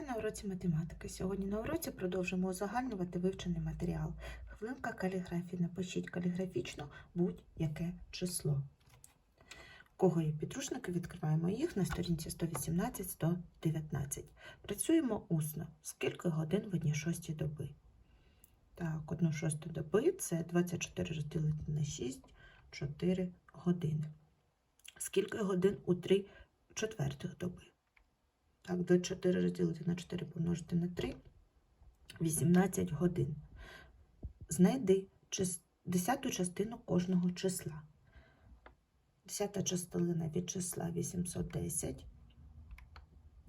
На уроці математики. Сьогодні на уроці продовжимо узагальнювати вивчений матеріал. Хвилинка каліграфії. Напишіть каліграфічно будь-яке число. Кого є підручники, відкриваємо їх на сторінці 118-119. Працюємо усно. Скільки годин в одній шостій доби? Так, одну шосту доби це 24 розділити на 6, 4 години. Скільки годин у 3 четвертих доби? Так, до 4 розділити на 4 помножити на 3 18 годин. Знайди десяту частину кожного числа. Десята частина від числа 810.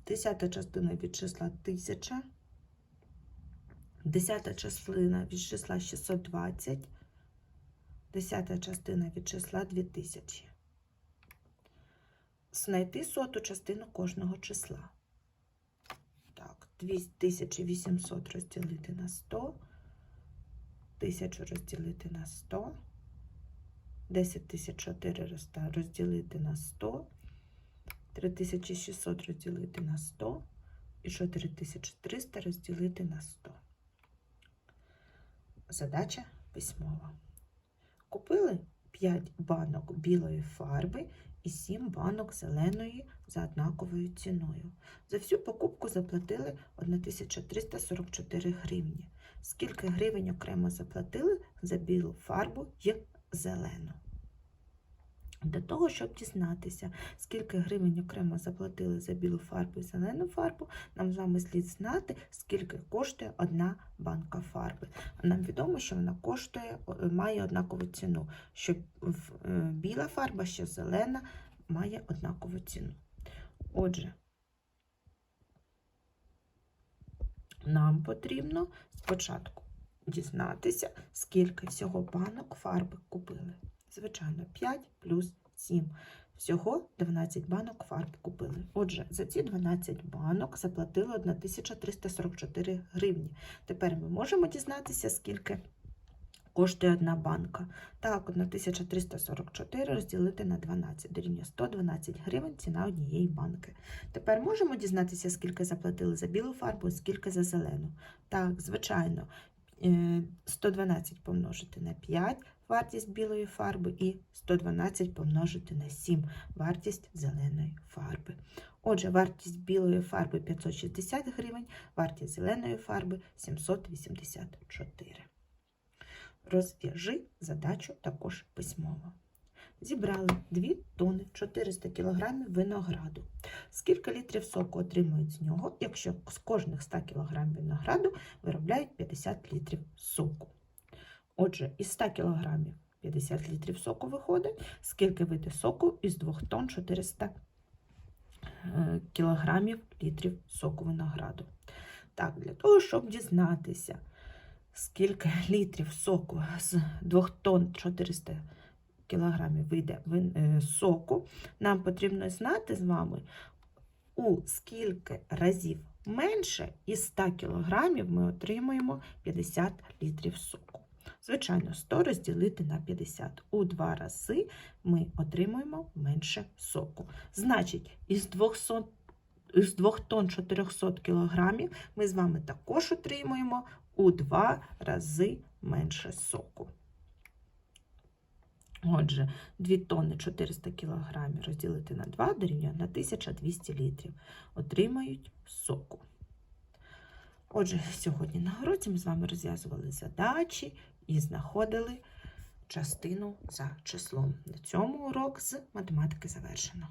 Десята частина від числа 1000. Десята частина від числа 620. Десята частина від числа 2000. Знайти соту частину кожного числа. Так, 2800 розділити на 100, 1000 розділити на 100, 10004 розділити на 100, 3600 розділити на 100 і 4300 розділити на 100. Задача письмова. Купили 5 банок білої фарби і 7 банок зеленої за однаковою ціною. За всю покупку заплатили 1344 гривні. Скільки гривень окремо заплатили за білу фарбу і зелену? Для того, щоб дізнатися, скільки гривень окремо заплатили за білу фарбу і зелену фарбу, нам з вами слід знати, скільки коштує одна банка фарби. Нам відомо, що вона коштує, має однакову ціну, що е, біла фарба, що зелена, має однакову ціну. Отже, нам потрібно спочатку дізнатися, скільки всього банок фарби купили. Звичайно, 5 плюс 7. Всього 12 банок фарб купили. Отже, за ці 12 банок заплатили 1344 гривні. Тепер ми можемо дізнатися, скільки коштує одна банка. Так, 1344 розділити на 12 дорівнює 112 гривень ціна однієї банки. Тепер можемо дізнатися, скільки заплатили за білу фарбу, скільки за зелену. Так, звичайно, е, 112 помножити на 5 вартість білої фарби і 112 помножити на 7 вартість зеленої фарби. Отже, вартість білої фарби 560 гривень, вартість зеленої фарби 784. Розв'яжи задачу також письмово. Зібрали 2 тонни 400 кг винограду. Скільки літрів соку отримують з нього, якщо з кожних 100 кг винограду виробляють 50 літрів соку? Отже, із 100 кг 50 літрів соку виходить, скільки вийде соку із 2 тонн 400 е, кілограмів літрів соку винограду. Так, для того, щоб дізнатися, скільки літрів соку з 2 тонн 400 кілограмів вийде е, соку, нам потрібно знати з вами, у скільки разів менше із 100 кілограмів ми отримуємо 50 літрів соку. Звичайно, 100 розділити на 50. У два рази ми отримуємо менше соку. Значить, із 200 з 2 тонн 400 кілограмів ми з вами також отримуємо у два рази менше соку. Отже, 2 тонни 400 кілограмів розділити на 2 дорівнює на 1200 літрів. Отримають соку. Отже, сьогодні на уроці ми з вами розв'язували задачі і знаходили частину за числом. На цьому урок з математики завершено.